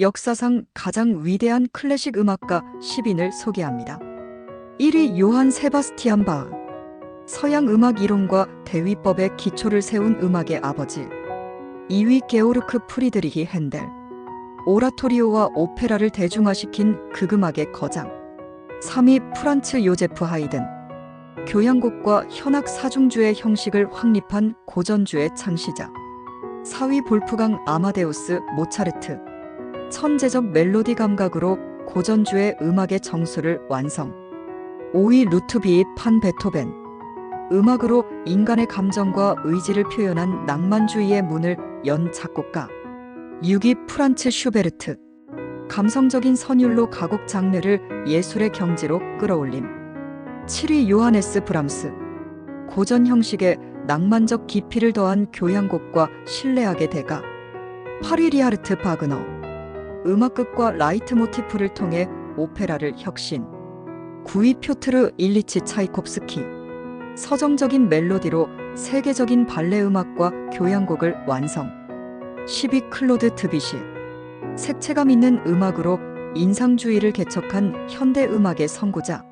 역사상 가장 위대한 클래식 음악가 10인을 소개합니다. 1위 요한 세바스티안 바흐. 서양 음악 이론과 대위법의 기초를 세운 음악의 아버지. 2위 게오르크 프리드리히 핸델. 오라토리오와 오페라를 대중화시킨 극음악의 거장. 3위 프란츠 요제프 하이든. 교향곡과 현악 사중주의 형식을 확립한 고전주의 창시자. 4위 볼프강 아마데우스 모차르트. 천재적 멜로디 감각으로 고전주의 음악의 정수를 완성. 5위 루트비잇 판 베토벤. 음악으로 인간의 감정과 의지를 표현한 낭만주의의 문을 연 작곡가. 6위 프란츠 슈베르트. 감성적인 선율로 가곡 장르를 예술의 경지로 끌어올림. 7위 요하네스 브람스. 고전 형식에 낭만적 깊이를 더한 교향곡과 신뢰하게 대가. 8위 리하르트 바그너. 음악극과 라이트 모티프를 통해 오페라를 혁신. 9위 표트르 일리치 차이콥스키. 서정적인 멜로디로 세계적인 발레 음악과 교향곡을 완성. 10위 클로드 드비시. 색채감 있는 음악으로 인상주의를 개척한 현대 음악의 선구자.